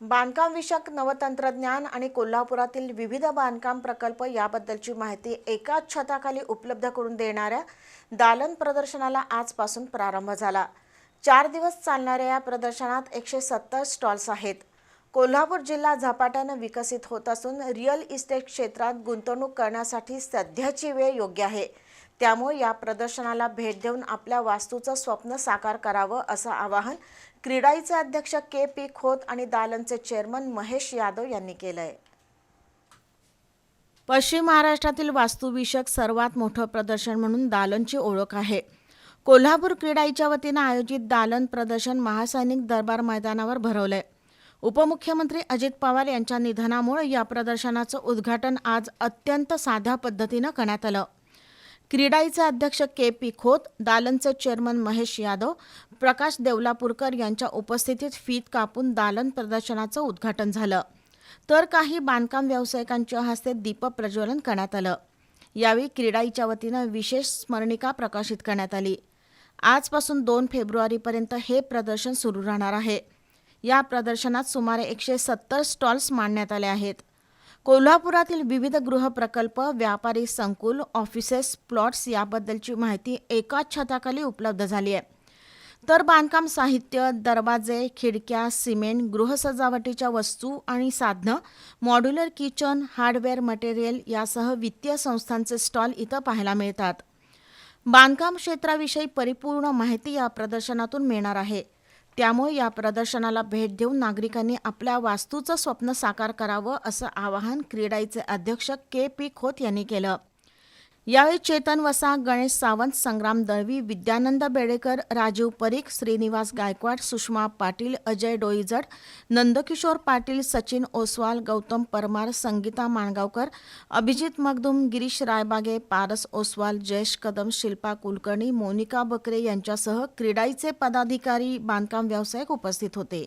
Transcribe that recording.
बांधकाम विषयक नवतंत्रज्ञान आणि कोल्हापुरातील विविध बांधकाम प्रकल्प याबद्दलची माहिती एकाच छताखाली उपलब्ध करून देणाऱ्या दालन प्रदर्शनाला आजपासून प्रारंभ झाला. चार दिवस चालणाऱ्या या प्रदर्शनात एकशे सत्तर स्टॉल्स आहेत. कोल्हापूर जिल्हा झपाट्यानं विकसित होत असून रिअल इस्टेट क्षेत्रात गुंतवणूक करण्यासाठी सध्याची वेळ योग्य आहे. त्यामुळे या प्रदर्शनाला भेट देऊन आपल्या वास्तूचं स्वप्न साकार करावं असं आवाहन क्रीडाईचे अध्यक्ष के पी खोत आणि दालनचे चेअरमन महेश यादव यांनी केलं आहे पश्चिम महाराष्ट्रातील वास्तुविषयक सर्वात मोठं प्रदर्शन म्हणून दालनची ओळख आहे. कोल्हापूर क्रीडाईच्या वतीनं आयोजित दालन प्रदर्शन महासैनिक दरबार मैदानावर भरवलंय. उपमुख्यमंत्री अजित पवार यांच्या निधनामुळे या प्रदर्शनाचं उद्घाटन आज अत्यंत साध्या पद्धतीनं करण्यात आलं. क्रीडाईचे अध्यक्ष के पी खोत दालनचे चेअरमन महेश यादव प्रकाश देवलापूरकर यांच्या उपस्थितीत फीत कापून दालन प्रदर्शनाचं उद्घाटन झालं. तर काही बांधकाम व्यावसायिकांच्या हस्ते दीप प्रज्वलन करण्यात आलं. यावेळी क्रीडाईच्या वतीनं विशेष स्मरणिका प्रकाशित करण्यात आली. आजपासून दोन फेब्रुवारीपर्यंत हे प्रदर्शन सुरू राहणार आहे. या प्रदर्शनात सुमारे एकशे सत्तर स्टॉल्स मांडण्यात आले आहेत. कोल्हापुरातील विविध गृहप्रकल्प व्यापारी संकुल ऑफिसेस प्लॉट्स याबद्दलची माहिती एकाच छताखाली उपलब्ध झाली आहे. तर बांधकाम साहित्य दरवाजे खिडक्या सिमेंट गृहसजावटीच्या वस्तू आणि साधनं मॉड्युलर किचन हार्डवेअर मटेरियल यासह वित्तीय संस्थांचे स्टॉल इथं पाहायला मिळतात. बांधकाम क्षेत्राविषयी परिपूर्ण माहिती या प्रदर्शनातून मिळणार आहे. त्यामुळे या प्रदर्शनाला भेट देऊन नागरिकांनी आपल्या वास्तूचं स्वप्न साकार करावं असं आवाहन क्रीडाईचे अध्यक्ष के पी खोत यांनी केलं. यावेळी चेतन वसा गणेश सावंत संग्राम दळवी विद्यानंद बेडेकर राजीव परीख श्रीनिवास गायकवाड सुषमा पाटील अजय डोईजड नंदकिशोर पाटील सचिन ओसवाल गौतम परमार संगीता माणगावकर अभिजित मगदुम गिरीश रायबागे पारस ओसवाल जयेश कदम शिल्पा कुलकर्णी मोनिका बकरे यांच्यासह क्रीडाईचे पदाधिकारी बांधकाम व्यावसायिक उपस्थित होते.